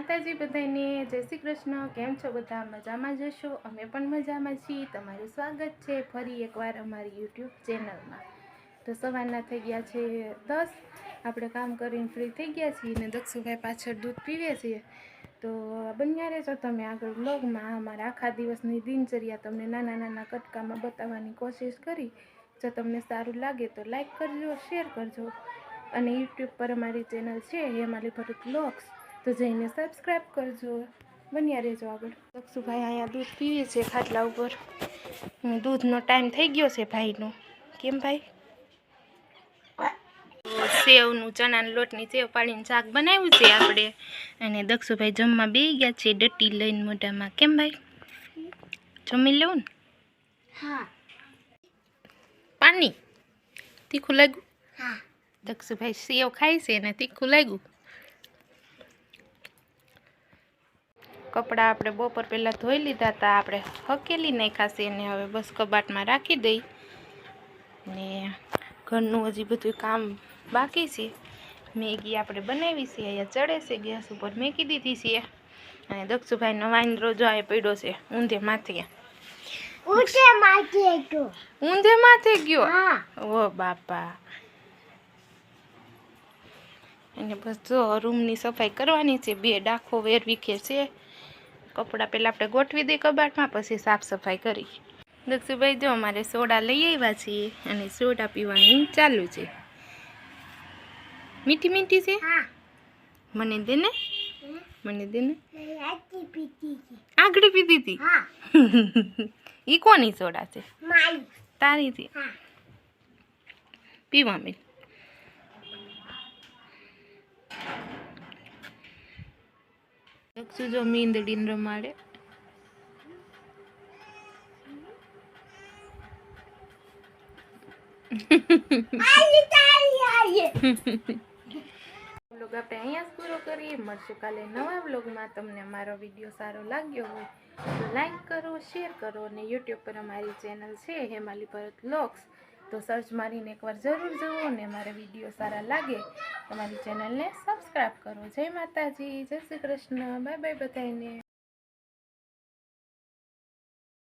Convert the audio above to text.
માતાજી બધાને જય શ્રી કૃષ્ણ. કેમ છો બધા? મજામાં જશો? અમે પણ મજામાં છીએ. તમારું સ્વાગત છે ફરી એકવાર અમારી યુટ્યુબ ચેનલમાં. તો સવારના થઈ ગયા છે દસ. આપણે કામ કરીને ફ્રી થઈ ગયા છીએ અને દક્ષુભાઈ પાછળ દૂધ પીવે છીએ તો બન્યા રહેજો તમે આગળ બ્લોગમાં અમારા આખા દિવસની દિનચર્યા તમને નાના નાના કટકામાં બતાવવાની કોશિશ કરી. જો તમને સારું લાગે તો લાઈક કરજો શેર કરજો. અને યુટ્યુબ પર અમારી ચેનલ છે હેમાલી ભરત બ્લોગ્સ તો જઈને સબસ્ક્રાઈબ કરજો. બન્યા રહેજો આગળ. દક્ષુભાઈ અહીંયા દૂધ પીવે છે ખાટલા ઉપર. દૂધનો ટાઈમ થઈ ગયો છે ભાઈનો. કેમ ભાઈ? તો સેવનું ચણાના લોટની સેવ પાડીને શાક બનાવ્યું છે આપણે. અને દક્ષુભાઈ જમવા બે ગયા છે ડટ્ટી લઈને મોઢામાં. કેમ ભાઈ? જમી લેવું ને. હા. પાણી. તીખું લાગ્યું? હા. દક્ષુભાઈ સેવ ખાય છે અને તીખું લાગ્યું? કપડાં આપણે બપોર પહેલાં ધોઈ લીધા હતા આપણે હકેલી નાખાશે છે ને હવે બસ કબાટમાં રાખી દઈ. ને ઘરનું હજી બધું કામ બાકી છે. મેગી આપણે બનાવી છે અહીંયા ચડે છે ગેસ ઉપર મેકી દીધી છે. અને દક્ષુભાઈનો વાંદરો જો આ પડ્યો છે ઊંધે માથે. ઊંધે માથે ગયો. હા. ઓ બાપા. અને બસ જો રૂમની સફાઈ કરવાની છે બે ડાખો વેર વિખે છે. કપડાં પહેલાં આપણે ગોઠવી દઈએ કબાટમાં પછી સાફ સફાઈ કરી. દક્ષુભાઈ જો અમારે સોડા લઈ આવ્યા છીએ અને સોડા પીવાનું ચાલુ છે. મીઠી મીઠી છે? હા. મને દે ને. મને દે ને. લાતી પીતી છે. આગળ પીધી હતી? એ કોની સોડા છે? તારી છે? પીવા મેં. દક્ષુ જો મીંદડીને રમાડે? બ્લોગ આપણે અહીંયા જ પૂરો કરીએ. મળશું કાલે નવા બ્લોગમાં તમને મારો વીડિયો સારો લાગ્યો હોય તો લાઈક કરો, શેર કરો અને યુટ્યુબ પર અમારી ચેનલ છે હેમાલી ભરત બ્લોગ્સ તો સર્ચ મારીને એકવાર જરૂર જુઓ અને મારા વીડિયો સારા લાગે અમારી ચેનલને સબસ્ક્રાઈબ કરો. જય માતાજી, જય શ્રી કૃષ્ણ બાય બાય બધાને